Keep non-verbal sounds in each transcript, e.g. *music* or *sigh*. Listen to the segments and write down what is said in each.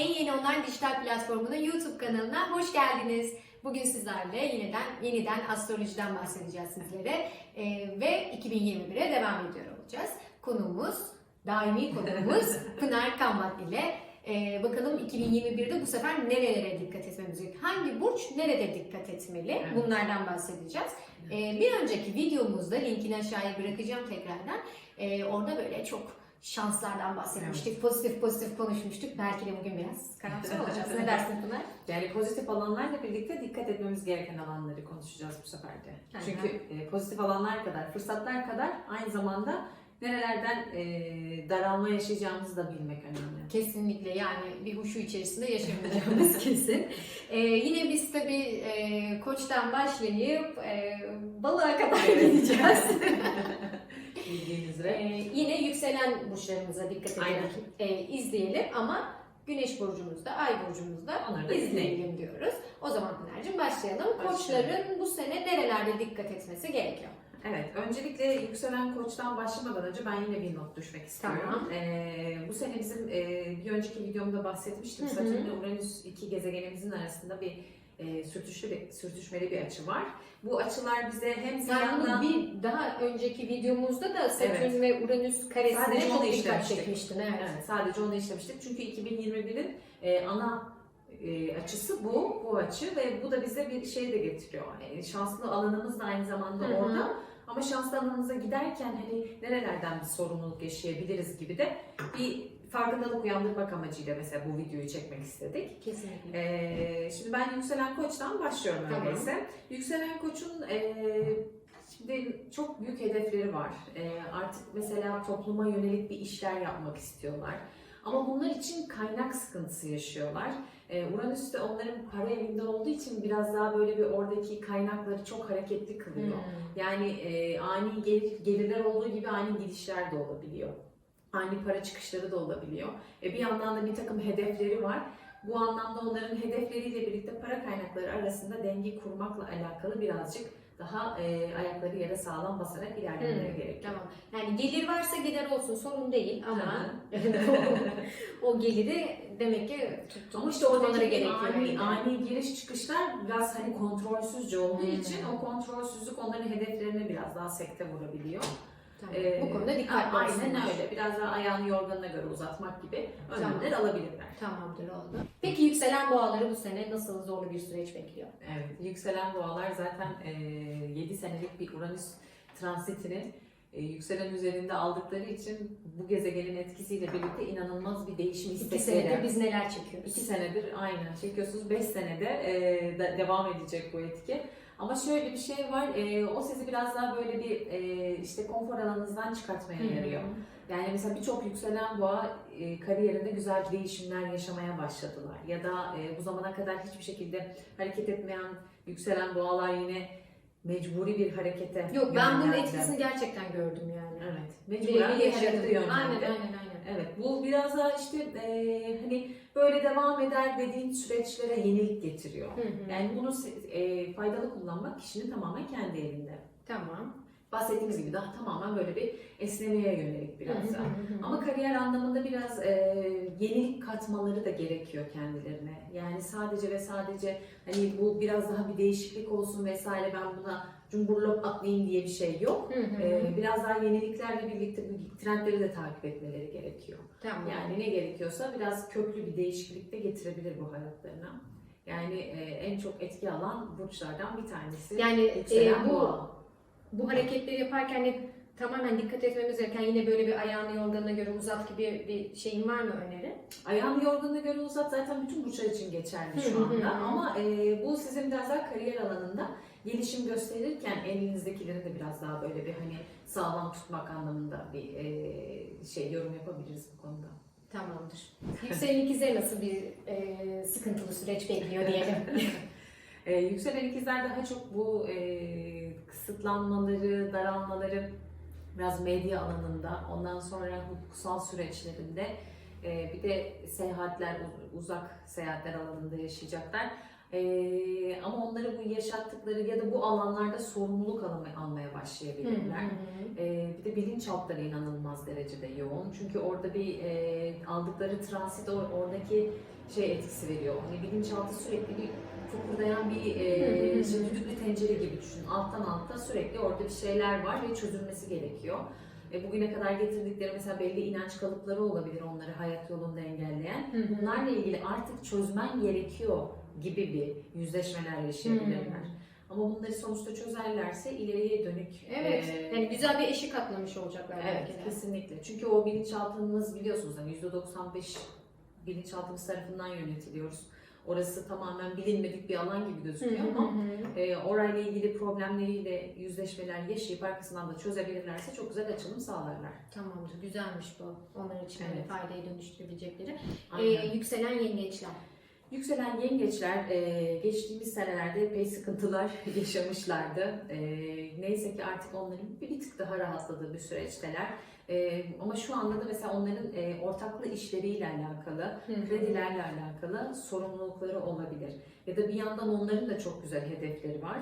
en yeni online dijital platformunun YouTube kanalına hoş geldiniz. Bugün sizlerle yeniden yeniden astrolojiden bahsedeceğiz sizlere Ee, ve 2021'e devam ediyor olacağız. Konuğumuz, daimi konuğumuz *laughs* Pınar Kambat ile ee, bakalım 2021'de bu sefer nerelere dikkat etmemiz gerekiyor? Hangi burç nerede dikkat etmeli? Evet. Bunlardan bahsedeceğiz. Ee, bir önceki videomuzda linkini aşağıya bırakacağım tekrardan. Ee, orada böyle çok şanslardan bahsetmiştik. Pozitif pozitif konuşmuştuk. Belki de bugün biraz karamsar olacağız. Ne dersin Pınar? Yani pozitif alanlarla birlikte dikkat etmemiz gereken alanları konuşacağız bu sefer de. Hı. Çünkü e, pozitif alanlar kadar, fırsatlar kadar aynı zamanda nerelerden e, daralma yaşayacağımızı da bilmek önemli. Kesinlikle yani bir huşu içerisinde yaşamayacağımız *laughs* kesin. Ee, yine biz tabii e, koçtan başlayıp e, balığa kadar gideceğiz. *laughs* yükselen burçlarımıza dikkat ederek e, izleyelim ama Güneş burcumuzda, Ay burcumuzda Onları izleyelim diyoruz. O zaman Pınar'cığım başlayalım. Başlayalım. Koçların bu sene nerelerde dikkat etmesi gerekiyor? Evet, öncelikle yükselen koçtan başlamadan önce ben yine bir not düşmek istiyorum. Tamam. Ee, bu sene bizim e, bir önceki videomda bahsetmiştim. Satürn ile Uranüs iki gezegenimizin arasında bir e, sürtüşlü sürtüşmeli bir açı var. Bu açılar bize hem bir Sen yandan... bunu bir daha önceki videomuzda da Satürn ve Uranüs karesine Sadece çok onu dikkat çekmiştin. Evet. Evet, sadece onu işlemiştik. Çünkü 2021'in e, ana e, açısı bu, bu açı ve bu da bize bir şey de getiriyor. Yani şanslı alanımız da aynı zamanda Hı hı. orada. Ama şanslı alanımıza giderken hani nerelerden bir sorumluluk yaşayabiliriz gibi de bir farkındalık uyandırmak amacıyla mesela bu videoyu çekmek istedik. Kesinlikle. Ee, şimdi ben yükselen koçtan başlıyorum Tamam. öyleyse. Yükselen koçun e, şimdi çok büyük hedefleri var. E, artık mesela topluma yönelik bir işler yapmak istiyorlar. Ama bunlar için kaynak sıkıntısı yaşıyorlar. E, Uranüs de onların para evinde olduğu için biraz daha böyle bir oradaki kaynakları çok hareketli kılıyor. Hmm. Yani e, ani gelir, gelirler olduğu gibi ani gidişler de olabiliyor. Ani para çıkışları da olabiliyor. E, bir yandan da bir takım hedefleri var. Bu anlamda onların hedefleriyle birlikte para kaynakları arasında denge kurmakla alakalı birazcık daha e, ayakları yere sağlam basarak ilerlemeleri Hmm, gerekiyor. Tamam. Yani gelir varsa gider olsun sorun değil ama *laughs* o geliri demek ki tuttu. Ama işte oradaki gerekiyor. ani, yani. ani giriş çıkışlar biraz hani kontrolsüzce olduğu Hmm. için o kontrolsüzlük onların hedeflerine biraz daha sekte vurabiliyor. Tamam. Ee, Bu konuda dikkatli Aynen olsunlar. öyle. Biraz daha ayağını yorganına göre uzatmak gibi Tamam. önlemler alabilirler. Tamamdır oldu. Peki yükselen boğaları bu sene nasıl zorlu bir süreç bekliyor? Evet, yükselen boğalar zaten e, 7 senelik bir Uranüs transitini e, yükselen üzerinde aldıkları için bu gezegenin etkisiyle birlikte inanılmaz bir değişim İki istekleri. senedir biz neler çekiyoruz? 2 senedir aynen çekiyorsunuz. 5 senede e, de- devam edecek bu etki. Ama şöyle bir şey var, e, o sizi biraz daha böyle bir e, işte konfor alanınızdan çıkartmaya yarıyor. Yani mesela birçok yükselen boğa e, kariyerinde güzel değişimler yaşamaya başladılar. Ya da e, bu zamana kadar hiçbir şekilde hareket etmeyen yükselen boğalar yine mecburi bir harekete Yok ben bunun etkisini gerçekten gördüm yani. Evet. Mecburen Birebir yaşadım. yönlendi. Aynen aynen aynen. Evet, bu biraz daha işte e, hani böyle devam eder dediğin süreçlere yenilik getiriyor. Hı hı. Yani bunu e, faydalı kullanmak kişinin tamamen kendi elinde. Tamam. Bahsettiğimiz gibi daha tamamen böyle bir esnemeye yönelik biraz daha. Ama kariyer anlamında biraz e, yenilik katmaları da gerekiyor kendilerine. Yani sadece ve sadece hani bu biraz daha bir değişiklik olsun vesaire ben buna cumburlop atlayayım diye bir şey yok. Hı hı hı. E, biraz daha yeniliklerle birlikte bu trendleri de takip etmeleri gerekiyor. Tamam. Yani ne gerekiyorsa biraz köklü bir değişiklik de getirebilir bu hayatlarına. Yani e, en çok etki alan burçlardan bir tanesi. Yani e, bu boğa. Bu hareketleri yaparken de tamamen dikkat etmemiz gereken yine böyle bir ayağını yorganına göre uzat gibi bir şeyin var mı öneri? Ayağını yorganına göre uzat zaten bütün burçlar için geçerli şu anda. Ama e, bu sizin biraz daha kariyer alanında gelişim gösterirken elinizdekileri de biraz daha böyle bir hani sağlam tutmak anlamında bir e, şey yorum yapabiliriz bu konuda. Tamamdır. Yükselen ikize nasıl bir e, sıkıntılı süreç bekliyor diyelim. *laughs* E, yükselen ikizler daha çok bu e, kısıtlanmaları, daralmaları biraz medya alanında, ondan sonra hukuksal süreçlerinde, e, bir de seyahatler, uzak seyahatler alanında yaşayacaklar. Ee, ama onları bu yaşattıkları ya da bu alanlarda sorumluluk almaya, almaya başlayabilirler. Ee, bir de bilinçaltları inanılmaz derecede yoğun. Çünkü orada bir e, aldıkları transit or- oradaki şey etkisi veriyor. Hani bilinçaltı sürekli bir fokurdayan bir e, işte düdüklü tencere gibi düşün. Alttan alta sürekli orada bir şeyler var ve çözülmesi gerekiyor. E, bugüne kadar getirdikleri mesela belli inanç kalıpları olabilir onları hayat yolunda engelleyen. Bunlarla ilgili artık çözmen gerekiyor gibi bir yüzleşmeler yaşayabilirler. Ama bunları sonuçta çözerlerse ileriye dönük Evet. e, Yani güzel bir eşik atlamış olacaklar belki Evet de. kesinlikle. Çünkü o bilinçaltımız biliyorsunuz hani %95 bilinçaltımız tarafından yönetiliyoruz. Orası tamamen bilinmedik bir alan gibi gözüküyor ama e, orayla ilgili problemleriyle yüzleşmeler yaşayıp arkasından da çözebilirlerse çok güzel açılım sağlarlar. Tamamdır. Güzelmiş bu. Onlar için Evet. faydayı dönüştürebilecekleri. Aynen. Ee, yükselen yengeçler. Yükselen yengeçler e, geçtiğimiz senelerde epey sıkıntılar *laughs* yaşamışlardı. E, neyse ki artık onların bir, tık daha rahatladığı bir süreçteler. E, ama şu anda da mesela onların e, ortaklı işleriyle alakalı, kredilerle alakalı sorumlulukları olabilir. Ya da bir yandan onların da çok güzel hedefleri var.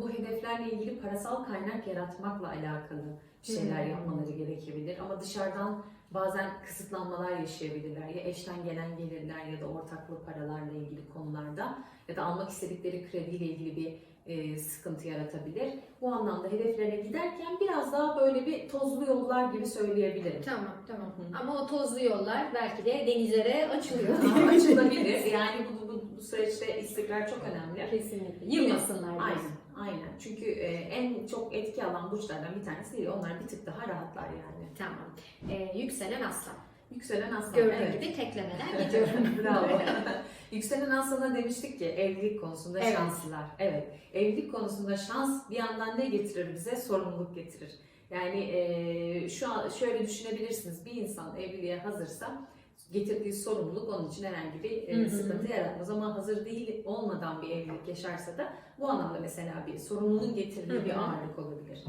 Bu hedeflerle ilgili parasal kaynak yaratmakla alakalı şeyler yapmaları gerekebilir. Ama dışarıdan bazen kısıtlanmalar yaşayabilirler. Ya eşten gelen gelirler ya da ortaklı paralarla ilgili konularda ya da almak istedikleri krediyle ilgili bir e, sıkıntı yaratabilir. Bu anlamda hedeflerine giderken biraz daha böyle bir tozlu yollar gibi söyleyebilirim. Tamam tamam. Hı. Ama o tozlu yollar belki de denizlere açılıyor. Açılabilir. Yani bu, bu, bu süreçte istikrar çok önemli. Kesinlikle. Yılmasınlar. Aynen, aynen. Çünkü e, en çok etki alan burçlardan bir tanesi değil. Onlar bir tık daha rahatlar yani. Tamam. Ee, yükselen aslan. Yükselen aslan. Gördüğün evet. gibi teklemeden gidiyorum. Bravo. *laughs* *laughs* Yükselen aslana demiştik ki evlilik konusunda Evet. şanslılar. Evet. Evlilik konusunda şans bir yandan ne getirir bize? Sorumluluk getirir. Yani e, şu an şöyle düşünebilirsiniz. Bir insan evliliğe hazırsa getirdiği sorumluluk onun için herhangi bir e, sıkıntı yaratmaz. Ama hazır değil olmadan bir evlilik yaşarsa da bu anlamda mesela bir sorumluluğun getirdiği bir ağırlık olabilir.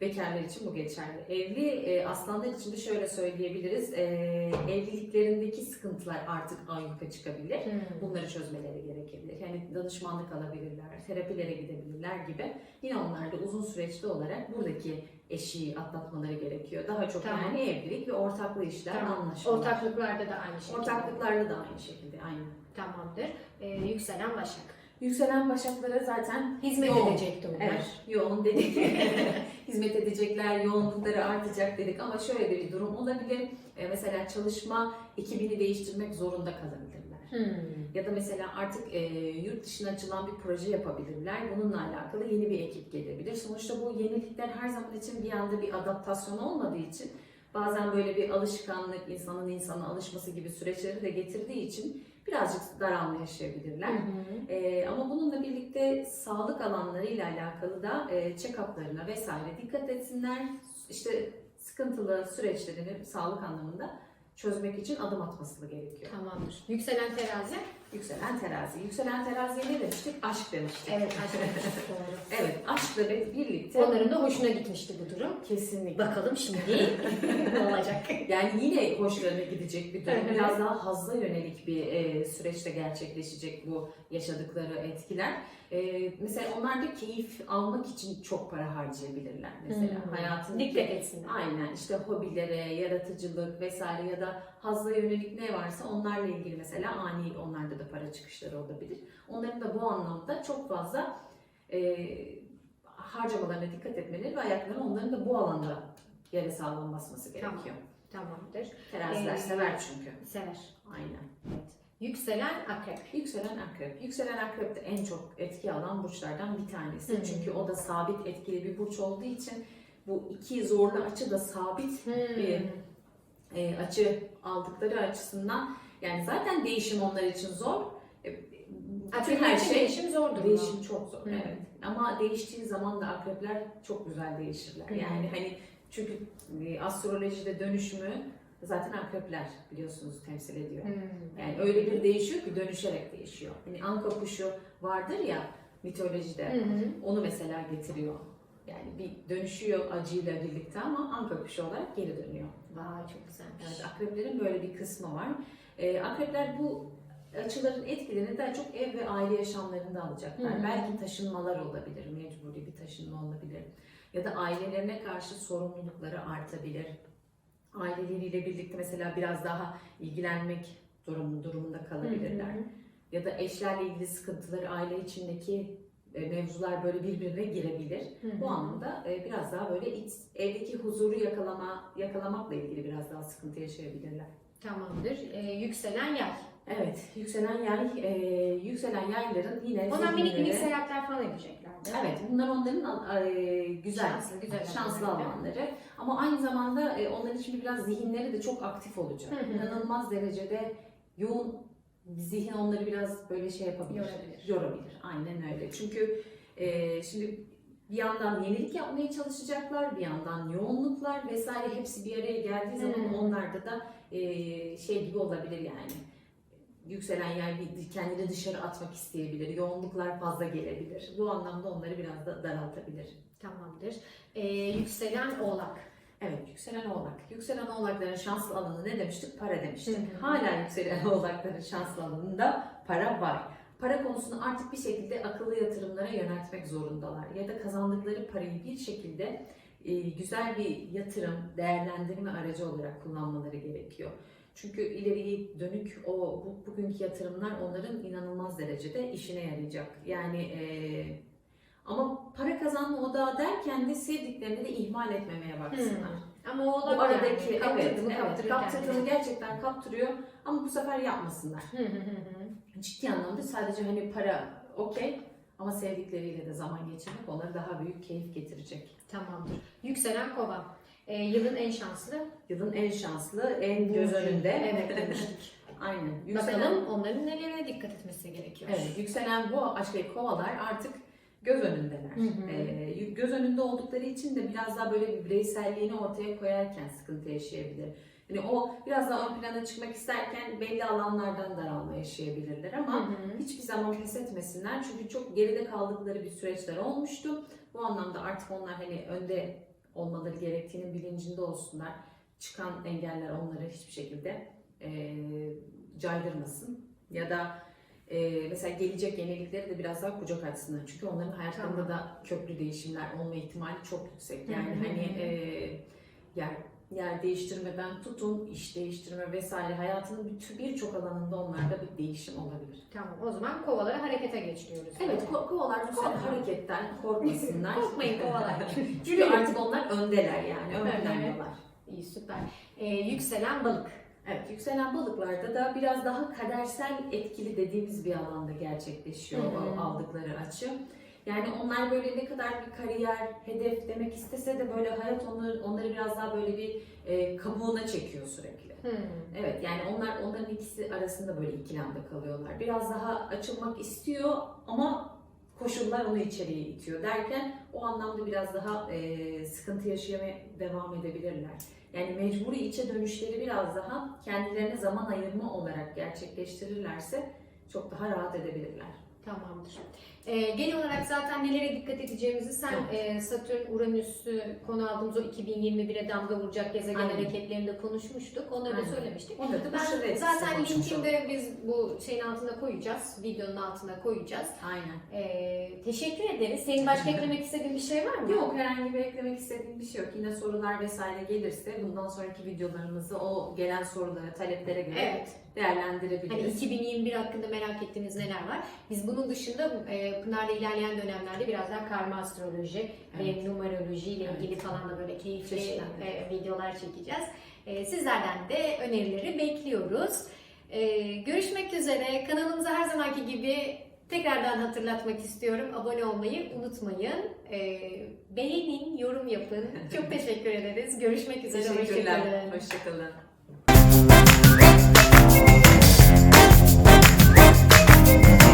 Bekarlar için bu geçerli. Evli e, aslanlar için de şöyle söyleyebiliriz. E, evliliklerindeki sıkıntılar artık ayyuka çıkabilir. Bunları çözmeleri gerekebilir. Yani danışmanlık alabilirler, terapilere gidebilirler gibi. Yine onlar da uzun süreçli olarak buradaki eşiği atlatmaları gerekiyor. Daha çok Tamam. yani evlilik ve ortaklı işler, Tamam. anlaşmalar. Ortaklıklarda da aynı şekilde. Ortaklıklarda da aynı şekilde, aynı. Tamamdır. Ee, yükselen başak. Yükselen başaklara zaten Hizmet Yoğun. edecekti onlar. Evet, yoğun dedik. *laughs* Hizmet edecekler, yoğunlukları artacak dedik ama şöyle de bir durum olabilir. Ee, mesela çalışma ekibini değiştirmek zorunda kalabilirler. Hmm. Ya da mesela artık e, yurt dışına açılan bir proje yapabilirler. Bununla alakalı yeni bir ekip gelebilir. Sonuçta bu yenilikler her zaman için bir anda bir adaptasyon olmadığı için bazen böyle bir alışkanlık, insanın insana alışması gibi süreçleri de getirdiği için birazcık daralma yaşayabilirler. Hı hı. Ee, ama bununla birlikte sağlık alanlarıyla alakalı da e, check-up'larına vesaire dikkat etsinler. İşte sıkıntılı süreçlerini sağlık anlamında çözmek için adım atması gerekiyor. Tamamdır. Yükselen terazi. Yükselen terazi. Yükselen teraziye ne demiştik? Aşk demiştik. Evet, aşk doğru. *laughs* Evet, aşkla birlikte Onların da hoşuna gitmişti bu durum. kesinlikle. Bakalım şimdi *laughs* ne olacak? *laughs* Yani yine hoşlarına gidecek bir durum. Biraz daha hazla yönelik bir e, süreçte gerçekleşecek bu yaşadıkları etkiler. E, mesela onlar da keyif almak için çok para harcayabilirler mesela. Hmm. Hayatındaki Dikkat etsinler. Aynen işte hobilere, yaratıcılık vesaire ya da hazla yönelik ne varsa onlarla ilgili mesela ani onlarda da para çıkışları olabilir. Onların da bu anlamda çok fazla e, harcamalarına dikkat etmeleri ve ayaklarının onların da bu alanda yere sağlam basması Tamam. gerekiyor. Tamamdır. Teraziler Ee, sever çünkü. Sever. Aynen. Evet. Yükselen akrep. Yükselen akrep. Yükselen akrep de en çok etki alan burçlardan bir tanesi. Hı. Çünkü o da sabit etkili bir burç olduğu için bu iki zorlu açı da sabit bir e, açı aldıkları açısından yani zaten değişim onlar için zor. E, bütün her şey değişim zordur. değişim çok zor. Hı. Evet. Ama değiştiği zaman da akrepler çok güzel değişirler. Hı. Yani hani çünkü e, astrolojide dönüşümü zaten akrepler biliyorsunuz temsil ediyor. Hmm. Yani öyle bir değişiyor ki dönüşerek değişiyor. Hani anka kuşu vardır ya mitolojide. Hı. Onu mesela getiriyor. Yani bir dönüşüyor acıyla birlikte ama anka kuşu olarak geri dönüyor. Vay çok güzelmiş. Evet, akreplerin böyle bir kısmı var. Ee, akrepler bu açıların etkilerini daha çok ev ve aile yaşamlarında alacaklar. Hı hı. Belki taşınmalar olabilir, mecburi bir taşınma olabilir. Ya da ailelerine karşı sorumlulukları artabilir. Aileleriyle birlikte mesela biraz daha ilgilenmek durumu, durumunda kalabilirler. Hı hı. Ya da eşlerle ilgili sıkıntıları, aile içindeki e, mevzular böyle birbirine girebilir. Hı hı. Bu anlamda e, biraz daha böyle iç, evdeki huzuru yakalama yakalamakla ilgili biraz daha sıkıntı yaşayabilirler. Tamamdır. Ee, yükselen yay. Evet, yükselen yay, e, yükselen yayların yine Onlar minik minik seyahatler falan yapacaklardı. Evet, bunlar onların e, güzel, Şanslı, güzel şanslı alanlar, alanları. Ama aynı zamanda e, onların şimdi biraz zihinleri de çok aktif olacak. Hı hı. İnanılmaz derecede yoğun zihin onları biraz böyle şey yapabilir. Yorabilir. Yorabilir, aynen öyle. Çünkü e, şimdi bir yandan yenilik yapmaya çalışacaklar, bir yandan yoğunluklar vesaire hepsi bir araya geldiği zaman Hı. onlarda da e, şey gibi olabilir yani. Yükselen yer kendini dışarı atmak isteyebilir, yoğunluklar fazla gelebilir. Bu anlamda onları biraz da daraltabilir. Tamamdır. Ee, yükselen oğlak. Evet, yükselen oğlak. Yükselen oğlakların şanslı alanı ne demiştik? Para demiştik. Hı hı. Hala yükselen *laughs* oğlakların şanslı alanında para var. Para konusunu artık bir şekilde akıllı yatırımlara yöneltmek zorundalar. Ya da kazandıkları parayı bir şekilde e, güzel bir yatırım, değerlendirme aracı olarak kullanmaları gerekiyor. Çünkü ileriye dönük o bu, bugünkü yatırımlar onların inanılmaz derecede işine yarayacak. Yani e, ama para kazanma odağı derken de sevdiklerini de ihmal etmemeye baksınlar. Ama oğlak Bu aradaki yani. Evet, evet kaptırdığını gerçekten kaptırıyor ama bu sefer yapmasınlar. Ciddi anlamda sadece hani para okey ama sevdikleriyle de zaman geçirmek onlara daha büyük keyif getirecek. Tamamdır. Yükselen kova. Ee, yılın en şanslı. Yılın en şanslı, en göz önünde. Evet *laughs* demiştik. Aynen. Yükselen, Bakalım onların nelere dikkat etmesi gerekiyor. evet, yükselen bu aşk kovalar artık göz önündeler. Hı hı. Ee, göz önünde oldukları için de biraz daha böyle bir bireyselliğini ortaya koyarken sıkıntı yaşayabilir. Yani o biraz daha ön plana çıkmak isterken belli alanlardan daralma yaşayabilirler Hı ama hı. hiçbir zaman pes etmesinler çünkü çok geride kaldıkları bir süreçler olmuştu. Bu anlamda artık onlar hani önde olmaları gerektiğinin bilincinde olsunlar. Çıkan engeller onları hiçbir şekilde e, caydırmasın. Ya da e, mesela gelecek yenilikleri de biraz daha kucak açsınlar. Çünkü onların hayatlarında Tamam. da köklü değişimler olma ihtimali çok yüksek. Yani Hı hı. hani e, yer yer değiştirmeden tutun, iş değiştirme vesaire hayatının bütün birçok alanında onlarda bir değişim olabilir. Tamam o zaman kovaları harekete geçiriyoruz. Evet, ko- kovalar bu Korkma. hareketten korkmasınlar. Korkmayın kovalar. *laughs* Çünkü artık onlar öndeler yani, ön Evet. İyi süper. Ee, yükselen balık. Evet, yükselen balıklarda da biraz daha kadersel etkili dediğimiz bir alanda gerçekleşiyor Hı hı. o aldıkları açı. Yani onlar böyle ne kadar bir kariyer, hedef demek istese de böyle hayat onları, onları biraz daha böyle bir e, kabuğuna çekiyor sürekli. Hmm. Evet yani onlar onların ikisi arasında böyle ikilemde kalıyorlar. Biraz daha açılmak istiyor ama koşullar onu içeriye itiyor derken o anlamda biraz daha e, sıkıntı yaşamaya devam edebilirler. Yani mecburi içe dönüşleri biraz daha kendilerine zaman ayırma olarak gerçekleştirirlerse çok daha rahat edebilirler. Tamamdır. Ee, genel olarak zaten nelere dikkat edeceğimizi sen e, Satürn, Uranüs'ü konu aldığımız o 2021'e damga vuracak gezegen Aynen. hareketlerinde konuşmuştuk. Onları da söylemiştik. Onda da Ben zaten konuşmuş linkini de biz bu şeyin altına koyacağız. Videonun altına koyacağız. Aynen. Ee, teşekkür ederiz. Senin başka eklemek istediğin bir şey var mı? Yok herhangi bir eklemek istediğim bir şey yok. Yine sorular vesaire gelirse bundan sonraki videolarımızı o gelen sorulara, taleplere göre Evet. Hani değerlendirebiliriz. 2021 hakkında merak ettiğiniz neler var? Biz bunun dışında e, Pınar'la ilerleyen dönemlerde biraz daha karma astroloji Evet. ve numeroloji ile Evet. ilgili falan da böyle keyifli e, videolar çekeceğiz. E, sizlerden de önerileri bekliyoruz. E, görüşmek üzere. Kanalımıza her zamanki gibi tekrardan hatırlatmak istiyorum. Abone olmayı unutmayın. E, beğenin, yorum yapın. Çok *laughs* teşekkür ederiz. Görüşmek üzere. Teşekkürler. Hoşçakalın. Hoşçakalın. Thank you.